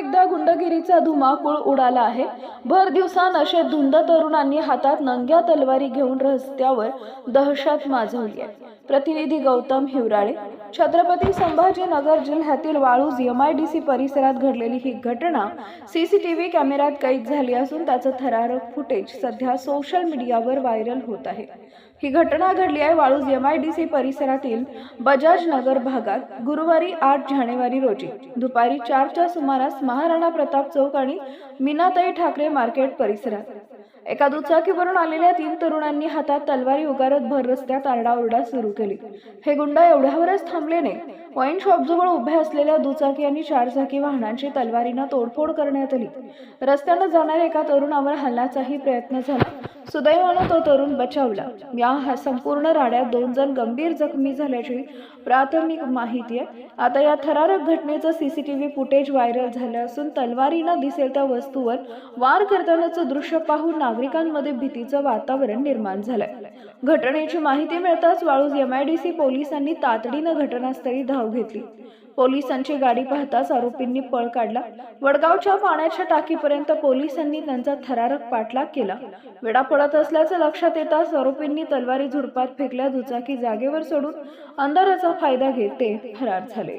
एकदा गुंडगिरीचा धुमाकूळ उडाला आहे. भर दिवसा नशेत धुंद तरुणांनी हातात नंग्या तलवारी घेऊन रस्त्यावर दहशत माजवली आहे. प्रतिनिधी गौतम हिवराळे छत्रपती संभाजीनगर जिल्ह्यातील वाळूज एमआयडीसी परिसरात घडलेली ही घटना सीसीटीव्ही कॅमेऱ्यात कैद झाली असून त्याचं थरारक फुटेज सध्या सोशल मीडियावर व्हायरल होत आहे. ही घटना घडली आहे वाळूज एमआयडीसी परिसरातील बजाज नगर भागात गुरुवारी आठ जानेवारी रोजी. दुपारी चारच्या सुमारास महाराणा प्रताप चौक आणि मीनाताई ठाकरे मार्केट परिसरात. एका दुचाकीवरून आलेल्या तीन तरुणांनी हातात तलवारी उगारत भर रस्त्यात आरडाओरडा सुरू केली. हे गुंड एवढ्यावरच थांबले नाही वाईन शॉपजवळ उभ्या असलेल्या दुचाकी आणि चारचाकी वाहनांची तलवारीनं तोडफोड करण्यात आली. रस्त्यानं जाणाऱ्या एका तरुणावर हल्ल्याचाही प्रयत्न झाला. सुदैवानं तो तरुण बचावला. या संपूर्ण राड्यात दोन जण गंभीर जखमी झाल्याची प्राथमिक माहिती आहे. आता या थरारक घटनेचं सीसीटीव्ही फुटेज व्हायरल झालं असून तलवारीनं दिसेल त्या वस्तूवर वार करतानाचं दृश्य पाहून नागरिकांमध्ये भीतीचं वातावरण निर्माण झालंय. घटनेची माहिती मिळताच वाळूज एमआयडीसी पोलिसांनी तातडीनं घटनास्थळी धाव घेतली. पोलिसांची गाडी पाहताच आरोपींनी पळ काढला. वडगावच्या पाण्याच्या टाकीपर्यंत पोलिसांनी त्यांचा थरारक पाठलाग केला. वेडा पडत असल्याचं लक्षात येताच आरोपींनी तलवारी झुडपात फेकल्या दुचाकी जागेवर सोडून अंधाराचा फायदा घेत ते फरार झाले.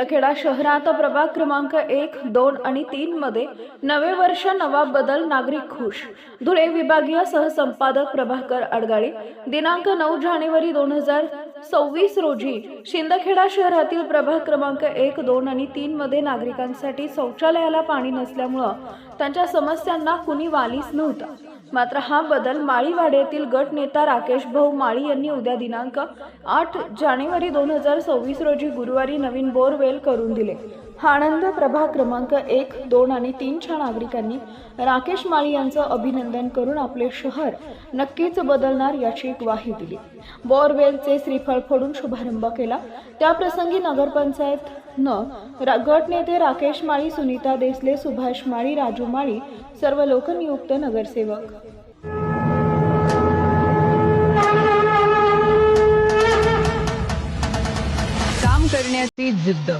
शिंदखेडा शहरात प्रभाग क्रमांक एक दोन आणि तीन मध्ये नवे वर्ष नवा बदल नागरिक खुश. धुळे विभागीय सहसंपादक प्रभाकर अडगाळे दिनांक नऊ जानेवारी दोन हजार सव्वीस रोजी शिंदखेडा शहरातील प्रभाग क्रमांक एक दोन आणि तीन मध्ये नागरिकांसाठी शौचालयाला पाणी नसल्यामुळं त्यांच्या समस्यांना कुणी वालीच नव्हता. मात्र हा बदल माळीवाड्यातील गट नेता राकेश भाऊ माळी यांनी उद्या दिनांक आठ जानेवारी दोन हजार सव्वीस रोजी गुरुवारी नवीन बोरवेल करून दिले. हा आनंद प्रभाग क्रमांक एक दोन आणि तीनच्या नागरिकांनी राकेश माळी यांचं अभिनंदन करून आपले शहर नक्कीच बदलणार याची ग्वाही दिली. बोरवेलचे श्रीफळ फोडून शुभारंभ केला. त्याप्रसंगी नगरपंचायत न रा- गट राकेश माळी सुनीता देसले सुभाष माळी राजू माळी सर्व लोकनियुक्त नगरसेवक. काम करण्याची जिद्द.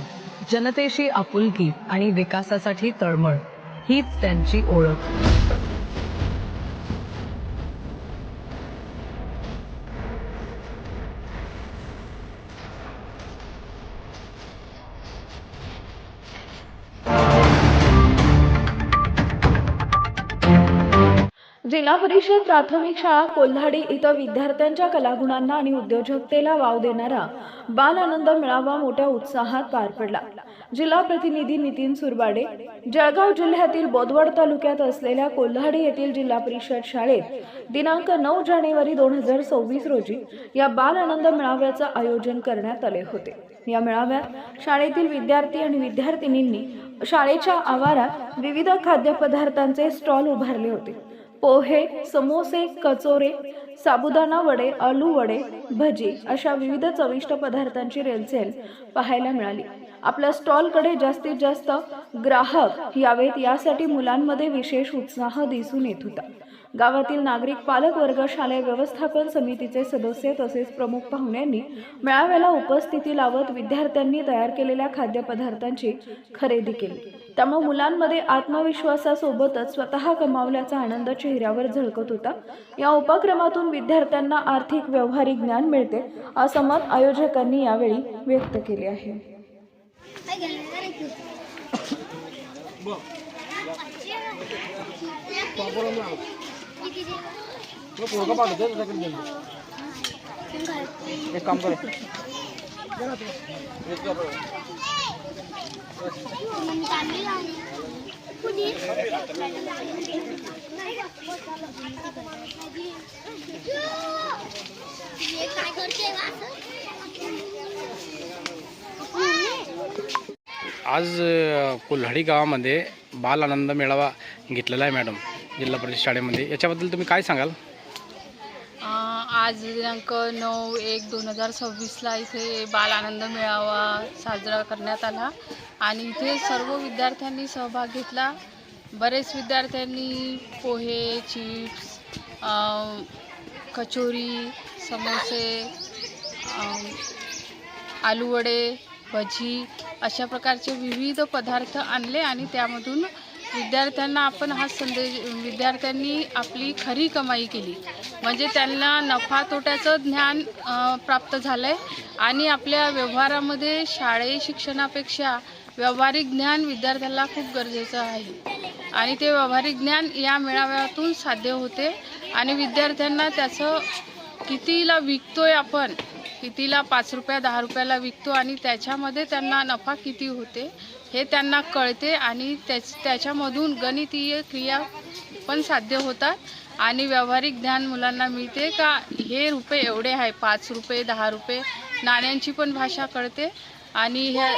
जनतेशी आपुलकी आणि विकासासाठी तळमळ हीच त्यांची ओळख. जिल्हा परिषद प्राथमिक शाळा कोल्हाडी इथं विद्यार्थ्यांच्या कलागुणांना आणि उद्योजकतेला वाव देणारा बाल आनंद मेळावा मोठ्या उत्साहात पार पडला. जिल्हा प्रतिनिधी नितीन सुरबाडे जळगाव जिल्ह्यातील बोदवड तालुक्यात असलेल्या कोल्हाडी येथील जिल्हा परिषद शाळेत दिनांक नऊ जानेवारी दोन हजार सव्वीस रोजी या बाल आनंद मेळाव्याचं आयोजन करण्यात आले होते. या मेळाव्यात शाळेतील विद्यार्थी आणि विद्यार्थिनींनी शाळेच्या आवारात विविध खाद्यपदार्थांचे स्टॉल उभारले होते. पोहे समोसे कचोरे साबुदाणा वडे आलू वडे भजी अशा विविध चविष्ट पदार्थांची रेलचेल पाहायला मिळाली. आपल्या स्टॉलकडे जास्तीत जास्त ग्राहक यावेत यासाठी मुलांमध्ये विशेष उत्साह दिसून येत होता. गावातील नागरिक पालक वर्ग शालेय व्यवस्थापन समितीचे सदस्य तसेच प्रमुख पाहुण्यांनी मेळाव्याला उपस्थिती लावत विद्यार्थ्यांनी तयार केलेल्या खाद्यपदार्थांची खरेदी केली. त्यामुळे मुलांमध्ये आत्मविश्वासासोबतच स्वतः कमावल्याचा आनंद चेहऱ्यावर झळकत होता. या उपक्रमातून विद्यार्थ्यांना आर्थिक व्यावहारिक ज्ञान मिळते असं मत आयोजकांनी यावेळी व्यक्त केले आहे. एक काम कर. काय करते आज कोल्हाडी गावामध्ये बाल आनंद मेळावा घेतलेला आहे मॅडम. जिल्हा परिषद शाळेमध्ये. याच्याबद्दल तुम्ही काय सांगाल? आज दिनांक नऊ एक दोन हजार सव्वीसला इथे बाल आनंद मेळावा साजरा करण्यात आला आणि इथे सर्व विद्यार्थ्यांनी सहभाग घेतला. बरेच विद्यार्थ्यांनी पोहे चिप्स कचोरी समोसे आलूवडे भजी अशा प्रकारचे विविध पदार्थ आणले आणि त्यामधून विद्यार्थ्यांना आपण हा संदेश विद्यार्थ्यांनी आपली खरी कमाई केली. म्हणजे त्यांना नफा तोट्याचं ज्ञान प्राप्त झालं आहे आणि आपल्या व्यवहारामध्ये शाळेय शिक्षणापेक्षा व्यावहारिक ज्ञान विद्यार्थ्याला खूप गरजेचं आहे. आणि ते व्यावहारिक ज्ञान या मेळाव्यातून साध्य होते. आणि विद्यार्थ्यांना त्याचं कितीला विकतोय आपण कितीला पाच रुपया दहा रुपयाला विकतो आणि त्याच्यामध्ये त्यांना नफा किती होते हे त्यांना कळते आणि त्याच त्याच्यामधून गणितीय क्रिया पण साध्य होतात आणि व्यावहारिक ज्ञान मुलांना मिळते का? हे रुपये एवढे आहे पाच रुपये दहा रुपये नाण्यांची पण भाषा कळते आणि ह्या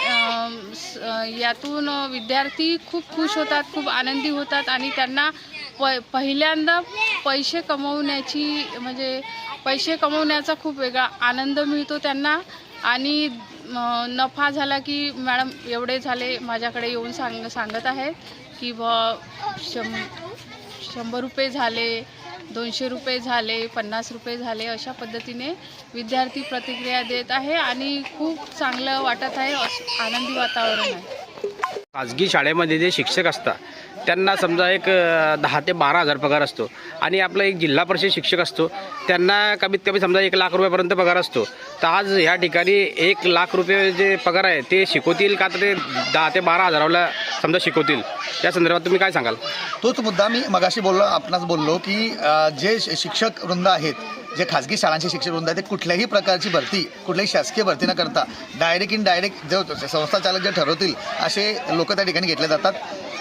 स- यातून विद्यार्थी खूप खुश होतात खूप आनंदी होतात आणि त्यांना प पहिल्यांदा पैसे कमवण्याची म्हणजे पैसे कमवण्याचा खूप वेगळा आनंद मिळतो त्यांना आणि नफा झाला की मॅडम एवढे झाले माझ्याकडे येऊन सांग सांगत आहेत की ब शं शंभर रुपये झाले दोनशे रुपये झाले पन्नास रुपये झाले अशा पद्धतीने विद्यार्थी प्रतिक्रिया देत आहे आणि खूप चांगलं वाटत आहे असं आनंदी वातावरण आहे. खाजगी शाळेमध्ये जे शिक्षक असतात त्यांना समजा एक दहा ते बारा हजार पगार असतो. आणि आपला एक जिल्हा परिषद शिक्षक असतो. त्यांना कमीत कमी समजा एक लाख रुपयापर्यंत पगार असतो. तर आज ह्या ठिकाणी एक लाख रुपये जे पगार आहे ते शिकवतील का तर ते दहा ते बारा हजाराला समजा शिकवतील? या संदर्भात तुम्ही काय सांगाल? तोच मुद्दा मी मगाशी बोललो आपणास बोललो की जे श- शिक्षक वृंद आहेत जे खाजगी शाळांचे शिक्षक वृंद आहेत ते कुठल्याही प्रकारची भरती कुठल्याही शासकीय भरती न करता डायरेक्ट इन डायरेक्ट जे संस्था चालक जे ठरवतील असे लोक त्या ठिकाणी घेतले जातात.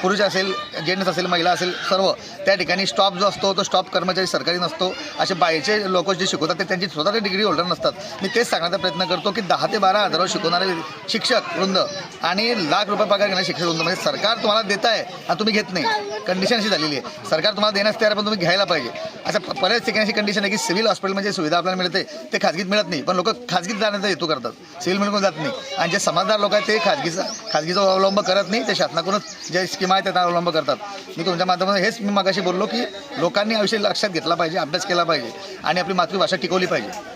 पुरुष असेल जेंट्स असेल महिला असेल सर्व त्या ठिकाणी स्टॉप जो असतो तो स्टॉप कर्मचारी सरकारी नसतो. असे बाहेरचे लोक जे शिकवतात ते त्यांची स्वतःचे डिग्री होल्डर नसतात. मी तेच सांगण्याचा प्रयत्न करतो की दहा ते बारा हजारावर शिकवणारे शिक्षक वृंद आणि लाख रुपये पगार घेणारे शिक्षक वृंद म्हणजे सरकार तुम्हाला देत आहे आणि तुम्ही घेत नाही. कंडिशन अशी झालेली आहे. सरकार तुम्हाला देण्यास तयार पण तुम्ही घ्यायला पाहिजे. असं बऱ्याच ठिकाणी अशी कंडिशन आहे की सिव्हिल हॉस्पिटलमध्ये सुविधा आपल्याला मिळते ते खाजगीत मिळत नाही. पण लोक खाजगीत जाण्याचा हेतू करतात. सिव्हिल मिळून जात नाही. आणि जे समाजदार लोक आहेत ते खाजगीचा खाजगीचा अवलंब करत नाही. ते शासनाकडूनच जे स्कीम आहेत त्याचा अवलंब करतात. मी तुमच्या माध्यमातून हेच मी मागाशी बोललो की लोकांनी आयुष्य लक्षात घेतला पाहिजे अभ्यास केला पाहिजे आणि आपली मातृभाषा टिकवली पाहिजे.